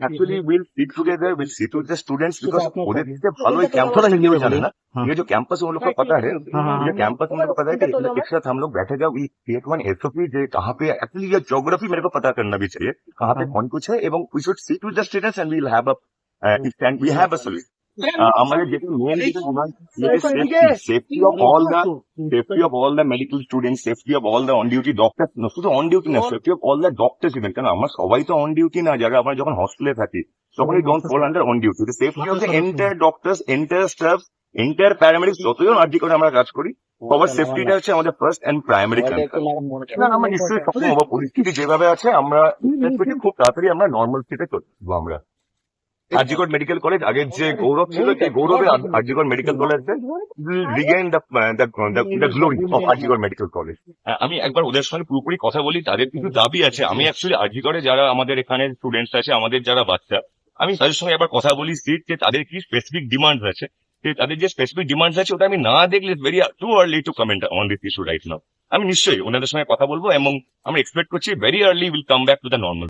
actually we'll sit together, we'll sit with the students because आपने उन्हें कहा। इससे भालो ये कैंपस थोड़ा हिंदी में जाने बोलिए। ना हाँ। ये जो कैंपस है उन लोग को पता है हाँ, हाँ, ये कैंपस उन लोग को पता है कि एक साथ हम लोग बैठेगा वी क्रिएट वन एसओपी जे कहाँ पे एक्चुअली ये ज्योग्राफी मेरे को पता करना भी चाहिए कहाँ पे हाँ। कौन कुछ है এবং we should sit with the students and we'll have a uh, stand we have a solution uh, আমাদের যেটা main safety of all the safety of all the medical student safety of all the on duty doctor শুধু on duty না safety of all the doctors even কারণ আমরা সবাই তো on duty না যারা আমরা যখন হস্টেলে থাকি সবাই don't fall under on duty safety of the entire doctors entire staff entire paramedics যতজন আর্জি করে আমরা কাজ করি সবার সেফটিটা হচ্ছে আমাদের ফার্স্ট এন্ড প্রাইমারি না আমরা নিশ্চয়ই সক্ষম হব। পরিস্থিতি যেভাবে আছে আমরা খুব তাড়াতাড়ি আমরা নর্মাল স্টেটে চলবো আমরা। আরজিগড় মেডিকেল কলেজ আগের যে গৌরব ছিল সেই গৌরবে RG Kar medical college regain the glory of RG Kar medical college. আমি একবার ওদের সঙ্গে পুরোপুরি কথা বলি তাদের কিছু দাবি আছে। আমি অ্যাকচুয়ালি আরজিগড়ে যারা আমাদের এখানে স্টুডেন্টস আছে আমাদের যারা বাচ্চা আমি তাদের সঙ্গে একবার কথা বলি সিট যে তাদের কি স্পেসিফিক ডিমান্ডস আছে। তাদের যে স্পেসিফিক ডিমান্ডস আছে ওটা আমি না দেখলে very too early to comment on this issue right now আমি নিশ্চয়ই ওনাদের সঙ্গে কথা বলব এবং আমরা এক্সপেক্ট করছি very early will come back to the normal